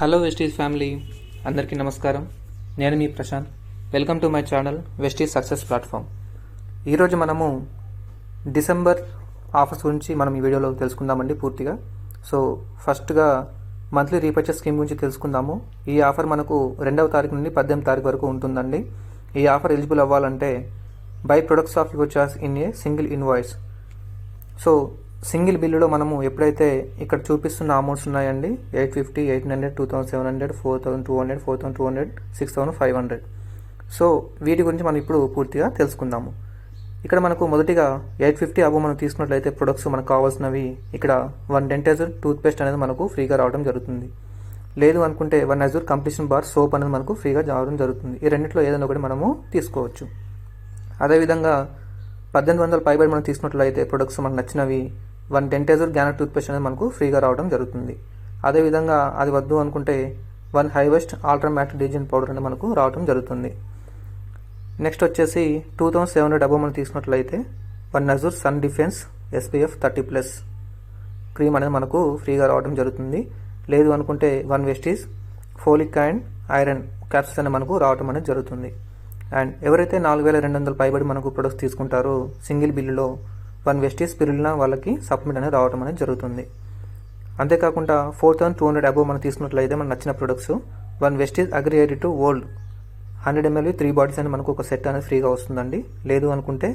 Hello వెస్టీస్ family అందరికీ నమస్కారం. నేను మీ Prashant. Welcome to my channel Vestige success platform. ఈరోజు మనము డిసెంబర్ ఆఫర్స్ గురించి మనం ఈ వీడియోలో తెలుసుకుందామండి పూర్తిగా. సో ఫస్ట్గా మంత్లీ రీపర్చేస్ స్కీమ్ గురించి తెలుసుకుందాము. ఈ ఆఫర్ మనకు రెండవ తారీఖు నుండి పద్దెనిమిది తారీఖు వరకు ఉంటుందండి. ఈ ఆఫర్ ఎలిజిబుల్ అవ్వాలంటే buy products of your charge in a single invoice. So single బిల్లులో మనము ఎప్పుడైతే ఇక్కడ చూపిస్తున్న అమౌంట్స్ ఉన్నాయండి eight fifty eight hundred two thousand seven hundred four thousand two hundred four thousand two hundred six thousand five hundred so వీటి గురించి మనం ఇప్పుడు పూర్తిగా తెలుసుకుందాము. ఇక్కడ మనకు మొదటిగా ఎయిట్ ఫిఫ్టీ అబో మనం తీసుకున్నట్లయితే ప్రొడక్ట్స్ మనకు కావాల్సినవి ఇక్కడ వన్ డెంటైజర్ టూత్పేస్ట్ అనేది మనకు ఫ్రీగా రావడం జరుగుతుంది. లేదు అనుకుంటే one Assure complexion bar soap అనేది మనకు ఫ్రీగా రావడం జరుగుతుంది. ఈ రెండింటిలో ఏదైనా ఒకటి మనము తీసుకోవచ్చు. అదేవిధంగా పద్దెనిమిది వందల పైబడి మనం తీసుకున్నట్లయితే ప్రొడక్ట్స్ మనకు నచ్చినవి వన్ డెంటైజర్ గ్యానర్ టూత్పేస్ట్ అనేది మనకు ఫ్రీగా రావడం జరుగుతుంది. అదేవిధంగా అది వద్దు అనుకుంటే వన్ హైవెస్ట్ ఆల్ట్రామాట్ డిజైన్ పౌడర్ అనేది మనకు రావడం జరుగుతుంది. నెక్స్ట్ వచ్చేసి two thousand seven hundred above మనం తీసుకున్నట్లయితే one Assure sun defence SPF thirty plus cream అనేది మనకు ఫ్రీగా రావడం జరుగుతుంది. లేదు అనుకుంటే one Vestige folic and iron capsules అనేది మనకు రావడం అనేది జరుగుతుంది. అండ్ ఎవరైతే నాలుగు వేల రెండు వందల పైబడి మనకు ప్రొడక్ట్స్ తీసుకుంటారో సింగిల్ బిల్లులో వన్ వెస్టీస్ పిరులిన వాళ్ళకి సబ్మిట్ అనేది రావడం అనేది జరుగుతుంది. అంతేకాకుండా four thousand two hundred above మనం తీసుకున్నట్లయితే మనకు నచ్చిన products. One Vestige agri eight two gold. Hundred ML three bottles అని మనకు ఒక సెట్ అనేది ఫ్రీగా వస్తుందండి. లేదు అనుకుంటే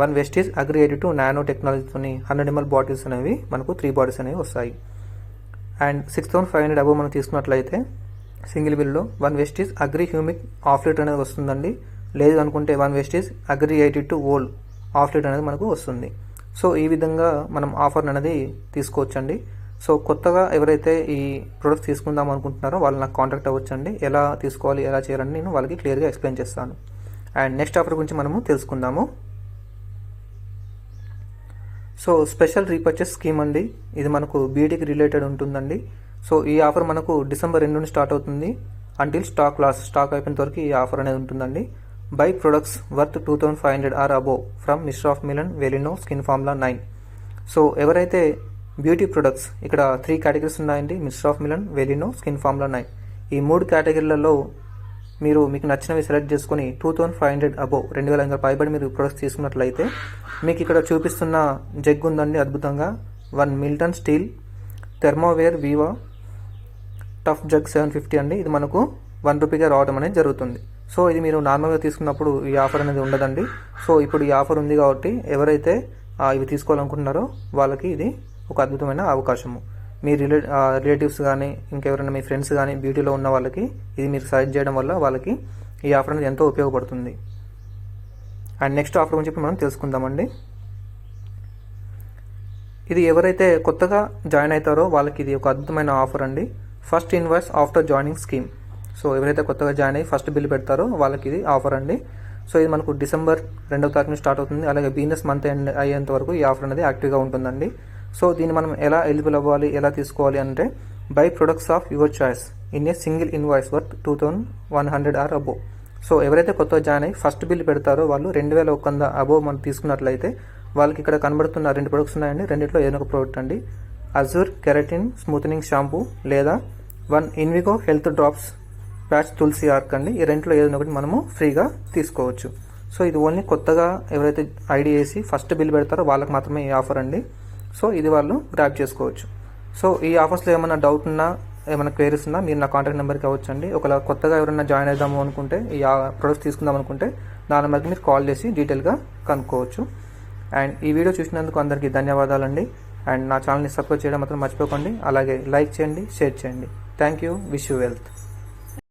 one Vestige agri eight two nano టెక్నాలజీతోని hundred ML bottles అనేవి మనకు త్రీ బాటిల్స్ అనేవి వస్తాయి. And six thousand five hundred above మనం తీసుకున్నట్లయితే సింగిల్ బిల్లో one Vestige agri humic half litre అనేది వస్తుందండి. లేదు అనుకుంటే one Vestige agri eighty two gold. Half litre అనేది మనకు వస్తుంది. సో ఈ విధంగా మనం ఆఫర్ అనేది తీసుకోవచ్చండి. సో కొత్తగా ఎవరైతే ఈ ప్రొడక్ట్స్ తీసుకుందాం అనుకుంటున్నారో వాళ్ళు నాకు కాంటాక్ట్ అవ్వచ్చండి. ఎలా తీసుకోవాలి ఎలా చేయాలని నేను వాళ్ళకి క్లియర్గా ఎక్స్ప్లెయిన్ చేస్తాను. అండ్ నెక్స్ట్ ఆఫర్ గురించి మనము తెలుసుకుందాము. సో స్పెషల్ రీపర్చేస్ స్కీమ్ అండి. ఇది మనకు బీడీకి రిలేటెడ్ ఉంటుందండి. సో ఈ ఆఫర్ మనకు డిసెంబర్ రెండు నుండి స్టార్ట్ అవుతుంది. అంటిల్ స్టాక్ లాస్ స్టాక్ అయిపోయిన వరకు ఈ ఆఫర్ అనేది ఉంటుందండి. Bike products worth two thousand five hundred or above from mister of melon వెలినో skin formula nine so ఎవరైతే బ్యూటీ ప్రొడక్ట్స్ ఇక్కడ త్రీ కేటగిరీస్ ఉన్నాయండి mister of melon వెలినో skin formula nine ఈ మూడు కేటగిరీలలో మీరు మీకు నచ్చినవి సెలెక్ట్ చేసుకుని two thousand five hundred above రెండు వేల ఐదు పైబడి మీరు ప్రొడక్ట్స్ తీసుకున్నట్లయితే మీకు ఇక్కడ చూపిస్తున్న జగ్ ఉందండి అద్భుతంగా. One Milton steel thermoware Viva tough jug seven fifty అండి. ఇది మనకు వన్ రూపీగా రావడం అనేది జరుగుతుంది. సో ఇది మీరు నార్మల్గా తీసుకున్నప్పుడు ఈ ఆఫర్ అనేది ఉండదండి. సో ఇప్పుడు ఈ ఆఫర్ ఉంది కాబట్టి ఎవరైతే ఇవి తీసుకోవాలనుకుంటున్నారో వాళ్ళకి ఇది ఒక అద్భుతమైన అవకాశము. మీ రిలే రిలేటివ్స్ కానీ ఇంకెవరైనా మీ ఫ్రెండ్స్ కానీ బ్యూటీలో ఉన్న వాళ్ళకి ఇది మీరు సజెస్ట్ చేయడం వల్ల వాళ్ళకి ఈ ఆఫర్ అనేది ఎంతో ఉపయోగపడుతుంది. అండ్ నెక్స్ట్ ఆఫర్ గురించి ఇప్పుడు మనం తెలుసుకుందామండి. ఇది ఎవరైతే కొత్తగా జాయిన్ అవుతారో వాళ్ళకి ఇది ఒక అద్భుతమైన ఆఫర్ అండి. First invoice after joining scheme. So ఎవరైతే కొత్తగా జాయిన్ అయ్యి ఫస్ట్ బిల్ పెడతారో వాళ్ళకి ఇది ఆఫర్ అండి. సో ఇది మనకు డిసెంబర్ రెండవ తారీఖున స్టార్ట్ అవుతుంది. అలాగే బిజినెస్ మంత్ ఎండ్ అయ్యేంత వరకు ఈ ఆఫర్ అనేది యాక్టివ్గా ఉంటుందండి. సో దీన్ని మనం ఎలా ఎలిజిబుల్ అవ్వాలి ఎలా తీసుకోవాలి అంటే buy products of your choice in a single invoice worth two thousand one hundred or above so ఎవరైతే కొత్తగా జాయిన్ అయ్యి ఫస్ట్ బిల్ పెడతారో వాళ్ళు రెండు వేల ఒక్క వంద అబో మనం తీసుకున్నట్లయితే వాళ్ళకి ఇక్కడ కనబడుతున్న రెండు ప్రొడక్ట్స్ ఉన్నాయండి. రెండిట్లో ఏదైనా ఒక ప్రోడక్ట్ అండి. అజూర్ కెరటిన్ స్మూత్నింగ్ షాంపూ లేదా one Invigo health drops patch tulsi arc అండి. ఈ రెంట్లో ఏదైనా ఒకటి మనము ఫ్రీగా తీసుకోవచ్చు. సో ఇది ఓన్లీ కొత్తగా ఎవరైతే ఐడి వేసి ఫస్ట్ బిల్ పెడతారో వాళ్ళకి మాత్రమే ఈ ఆఫర్ అండి. సో ఇది వాళ్ళు గ్రాప్ చేసుకోవచ్చు. సో ఈ ఆఫర్స్లో ఏమైనా డౌట్ ఉన్నా ఏమైనా క్వేరీస్ ఉన్నా మీరు నా కాంటాక్ట్ నెంబర్కి అవ్వచ్చండి. ఒకవేళ కొత్తగా ఎవరైనా జాయిన్ అవుదాము అనుకుంటే ఈ ప్రొడక్ట్స్ తీసుకుందాం అనుకుంటే నా నెంబర్కి మీరు కాల్ చేసి డీటెయిల్గా కనుక్కోవచ్చు. అండ్ ఈ వీడియో చూసినందుకు అందరికీ ధన్యవాదాలండి. అండ్ నా ఛానల్ని సబ్స్క్రైబ్ చేయడం మాత్రం మర్చిపోకండి. అలాగే లైక్ చేయండి షేర్ చేయండి. Thank you wish you wealth